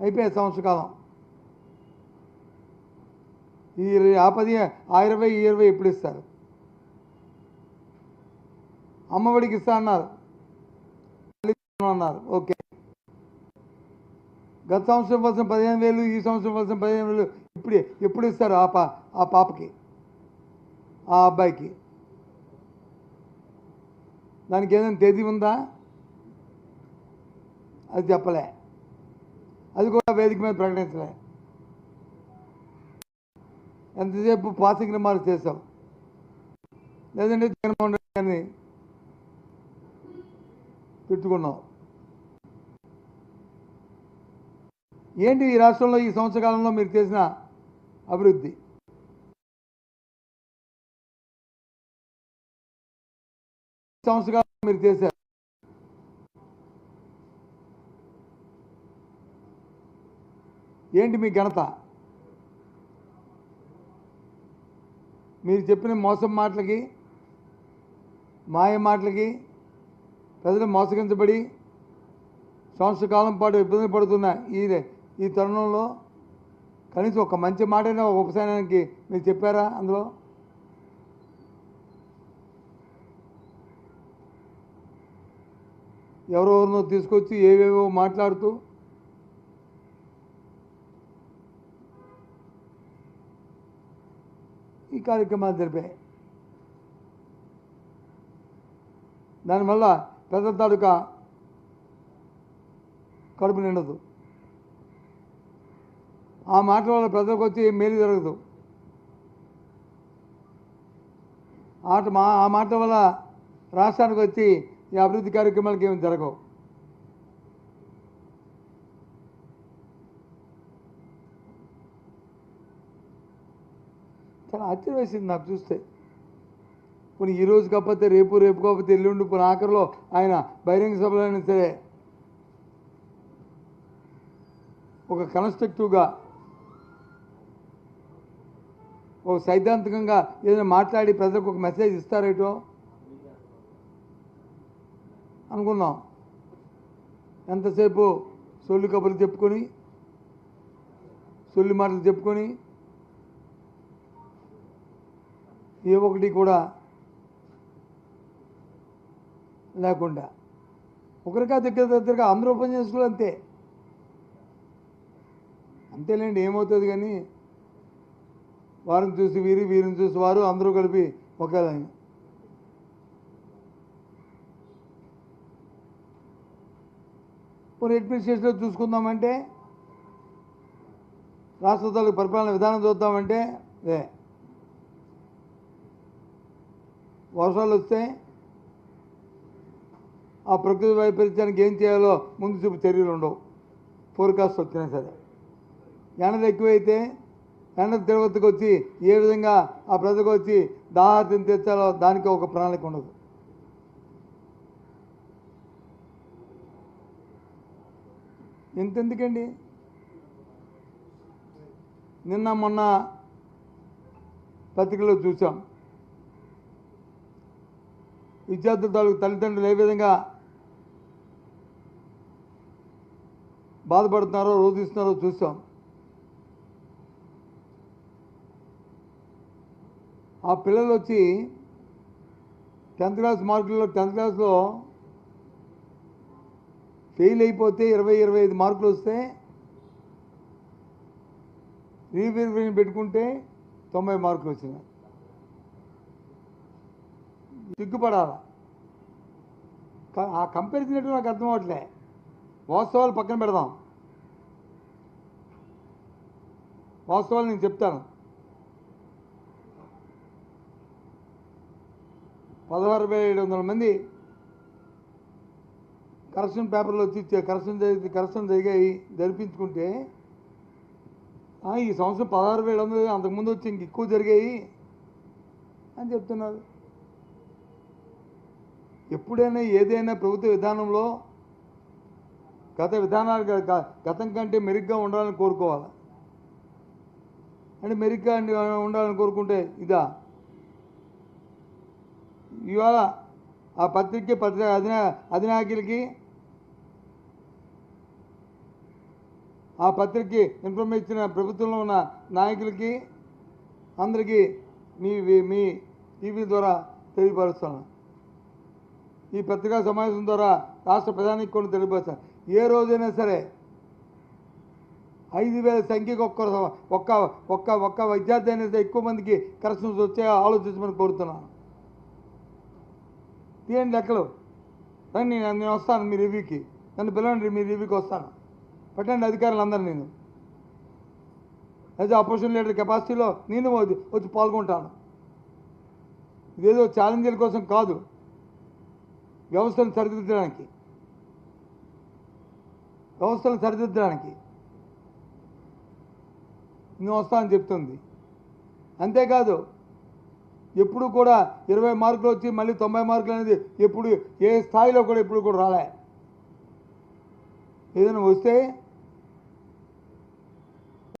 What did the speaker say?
అయిపోయే సంవత్సర కాలం ఈ ఆ పది ఆ ఇరవై ఈ ఇరవై ఎప్పుడు ఇస్తారు. అమ్మఒడికి ఇస్తా అన్నారు. అన్నారు. ఓకే. గత సంవత్సరం కోసం పదిహేను వేలు ఈ సంవత్సరం కోసం పదిహేను వేలు ఇప్పుడు ఎప్పుడు ఇస్తారు ఆ పా ఆ పాపకి? ఆ అబ్బాయికి? దానికి ఏదైనా తేదీ ఉందా? అది చెప్పలే. అది కూడా వేదిక మీద ప్రకటించలే. ఎంతసేపు పాసింగ్ రిమార్క్ చేసాం లేదంటే జగన్మోహన్ రెడ్డి గారిని పెట్టుకున్నాం ఏంటి ఈ రాష్ట్రంలో ఈ సంవత్సర కాలంలో మీరు చేసిన అభివృద్ధి? ఈ మీరు చేశారు. ఏంటి మీ ఘనత? మీరు చెప్పిన మోసం మాటలకి మాయ మాటలకి ప్రజలు మోసగించబడి సంవత్సర కాలం పాటు ఇబ్బంది పడుతున్న ఈ ఈ తరుణంలో కనీసం ఒక మంచి మాటనే ఒక ఉపశమనానికి మీరు చెప్పారా అందులో? ఎవరెవరినో తీసుకొచ్చి ఏవేవో మాట్లాడుతూ కార్యక్రమాలు జరిపాయి. దానివల్ల పెద్ద తాలూకా కడుపు నిండదు. ఆ మాటల వల్ల ప్రజలకు వచ్చి మేలు జరగదు. ఆట మా ఆ మాటల వల్ల రాష్ట్రానికి వచ్చి ఈ అభివృద్ధి కార్యక్రమాలకు ఏమి జరగవు. చాలా ఆశ్చర్యం వేసింది నాకు చూస్తే. పోనీ ఈరోజు కాకపోతే రేపు రేపు కాకపోతే ఎల్లుండి పోనీ ఆఖరిలో ఆయన బహిరంగ సభలో అయినా సరే ఒక కన్స్ట్రక్టివ్గా ఒక సైద్ధాంతికంగా ఏదైనా మాట్లాడి ప్రజలకు ఒక మెసేజ్ ఇస్తారేటో అనుకున్నాం. ఎంతసేపు సొల్లు కబుర్లు చెప్పుకొని సొల్లి మాటలు చెప్పుకొని ఏ ఒకటి కూడా లేకుండా. ఒకరికా దగ్గర దగ్గరగా అందరూ ఓపెన్ చేసుకోవాలి అంతే. అంతేలేండి ఏమవుతుంది కానీ వారిని చూసి వీరి వీరిని చూసి వారు అందరూ కలిపి ఒకే లైన్ పోనీ అడ్మినిస్ట్రేషన్లో చూసుకుందామంటే రాష్ట్ర పరిపాలన విధానం చూద్దామంటే అదే. వర్షాలు వస్తే ఆ ప్రకృతి వైపరీత్యానికి ఏం చేయాలో ముందు చూపు చర్యలు ఉండవు. ఫోర్కాస్ట్ వచ్చినా సరే. ఎండలు ఎక్కువైతే ఎండ తిరుపతికి వచ్చి ఏ విధంగా ఆ ప్రజలకు వచ్చి దాహార్తిని తెచ్చాలో దానికి ఒక ప్రణాళిక ఉండదు. ఎంతెందుకండి నిన్న మొన్న పత్రికలో చూసాం విద్యార్థుల తాలూకు తల్లిదండ్రులు ఏ విధంగా బాధపడుతున్నారో రోధిస్తున్నారో చూసాం. ఆ పిల్లలు వచ్చి టెన్త్ క్లాస్ మార్కుల్లో టెన్త్ క్లాస్లో ఫెయిల్ అయిపోతే ఇరవై ఇరవై ఐదు మార్కులు వస్తే రీవెరిఫికేషన్ పెట్టుకుంటే తొంభై మార్కులు వచ్చినాయి. సిగ్గుపడాల ఆ కంపారిజన్ ఏంటో నాకు అర్థం అవట్లే వాస్తవాలు పక్కన పెడదాం. వాస్తవాలు నేను చెప్తాను. పదహారు వేల ఏడు వందల మంది కరెక్షన్ పేపర్లో వచ్చి కరెక్షన్ జరిగి కరెక్షన్ జరిగాయి జరిపించుకుంటే ఆ, ఈ సంవత్సరం పదహారు వేల వందలు అంతకుముందు వచ్చి ఇంక ఎక్కువ జరిగాయి అని చెప్తున్నారు. ఎప్పుడైనా ఏదైనా ప్రభుత్వ విధానంలో గత విధానాలు గతం కంటే మెరుగ్గా ఉండాలని కోరుకోవాలి? అంటే మెరుగ్గా ఉండాలని కోరుకుంటే ఇదా? ఇవాళ ఆ పత్రిక పత్రిక అధినా అధినాయకులకి ఆ పత్రికకి ఇన్ఫర్మేషన్ ఇచ్చిన ప్రభుత్వంలో ఉన్న నాయకులకి అందరికీ మీ మీ టీవీ ద్వారా తెలియపరుస్తున్నాను ఈ పత్రికా సమావేశం ద్వారా రాష్ట్ర ప్రధానికి కూడా తెలియపరుస్తాను ఏ రోజైనా సరే ఐదు వేల సంఖ్యకు ఒక్క ఒక్క ఒక్క ఒక్క విద్యార్థి అయినా సరే ఎక్కువ మందికి కరెక్షన్స్ వచ్చే ఆలోచించమని కోరుతున్నాను. తీయండి లెక్కలు. రండి నేను నేను వస్తాను మీ రివ్యూకి. నన్ను పిలవండి మీ రివ్యూకి వస్తాను. పెట్టండి అధికారులు అందరూ నేను. యాజ్ ఆపరేషన్ లీడర్ కెపాసిటీలో నేను వచ్చి వచ్చి పాల్గొంటాను. ఇదేదో ఛాలెంజీల కోసం కాదు. వ్యవస్థను సరిదిద్దడానికి. వ్యవస్థను సరిదిద్దడానికి. నేను వస్తానని చెప్తుంది. అంతేకాదు ఎప్పుడు కూడా ఇరవై మార్కులు వచ్చి మళ్ళీ తొంభై మార్కులు అనేది ఎప్పుడు ఏ స్థాయిలో కూడా ఎప్పుడు కూడా రాలే. ఏదైనా వస్తే